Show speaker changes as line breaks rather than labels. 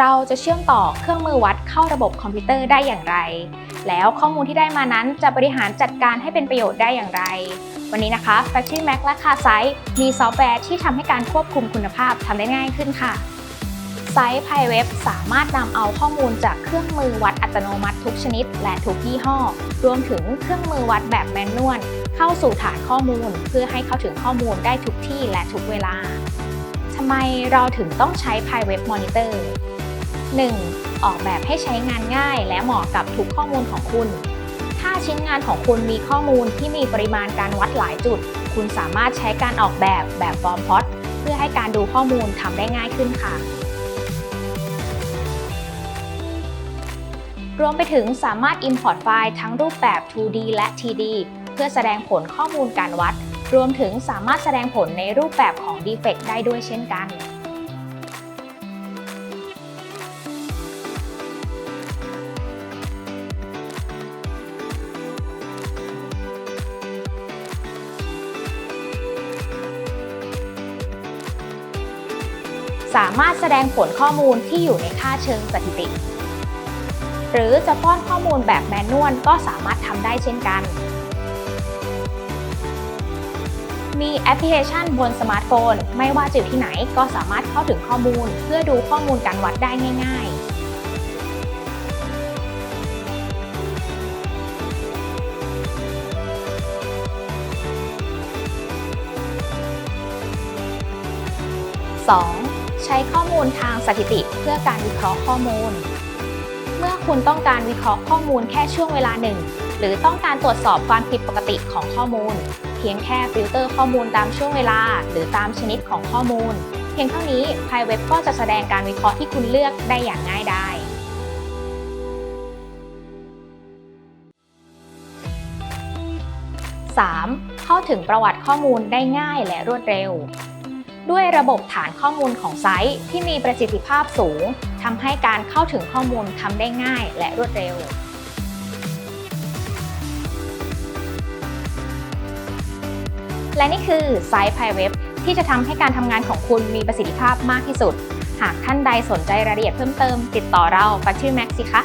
เราจะเชื่อมต่อเครื่องมือวัดเข้าระบบคอมพิวเตอร์ได้อย่างไร แล้วข้อมูลที่ได้มานั้นจะบริหารจัดการให้เป็นประโยชน์ได้อย่างไร วันนี้นะคะ Factory Mac และ c a r s i t e มีซอฟต์แวร์ที่ทำให้การควบคุมคุณภาพทำได้ง่ายขึ้นค่ะไซต์ PyWeb สามารถนำเอาข้อมูลจากเครื่องมือวัดอัตโนมัติทุกชนิด และทุกยี่ห้อ รวมถึงเครื่องมือวัดแบบแมนนวลเข้าสู่ฐานข้อมูล เพื่อให้เข้าถึงข้อมูลได้ทุกที่และทุกเวลาทำไมเราถึงต้องใช้ PyWeb Monitor 1. ออกแบบให้ใช้งานง่ายและเหมาะกับทุกข้อมูลของคุณ ถ้าชิ้นงานของคุณมีข้อมูลที่มีปริมาณการวัดหลายจุด คุณสามารถใช้การออกแบบแบบฟอร์มพอตเพื่อให้การดูข้อมูลทำได้ง่ายขึ้นค่ะ รวมไปถึงสามารถ Import ไฟล์ทั้งรูปแบบ 2D และ 3D เพื่อแสดงผลข้อมูลการวัด รวมถึงสามารถแสดงผลในรูปแบบของ Defect ได้ด้วยเช่นกัน สามารถแสดงผลข้อมูลที่อยู่ในค่าเชิงสถิติ หรือจะป้อนข้อมูลแบบแมนนวลก็สามารถทำได้เช่นกัน มีแอปพลิเคชันบนสมาร์ทโฟน ไม่ว่าจะอยู่ที่ไหนก็สามารถเข้าถึงข้อมูล เพื่อดูข้อมูลการวัดได้ง่าย ๆ 2. ใช้ข้อมูลทางสถิติเพื่อการวิเคราะห์ข้อมูล เมื่อคุณต้องการวิเคราะห์ข้อมูลแค่ช่วงเวลาหนึ่ง หรือต้องการตรวจสอบความผิดปกติของข้อมูล เพียงแค่ฟิลเตอร์ข้อมูลตามช่วงเวลา หรือตามชนิดของข้อมูล เพียงเท่านี้ PyWeb ก็จะแสดงการวิเคราะห์ที่คุณเลือกได้อย่างง่ายดาย 3. เข้าถึงประวัติข้อมูลได้ง่ายและรวดเร็ว ด้วยระบบฐานข้อมูลของไซต์ที่มีประสิทธิภาพสูงทำให้การเข้าถึงข้อมูลทำได้ง่ายและรวดเร็ว และนี่คือไซต์ PyWeb ที่จะทำให้การทำงานของคุณมีประสิทธิภาพมากที่สุด หากท่านใดสนใจรายละเอียดเพิ่มเติม ติดต่อเรา f a c t o r y Max สิคะ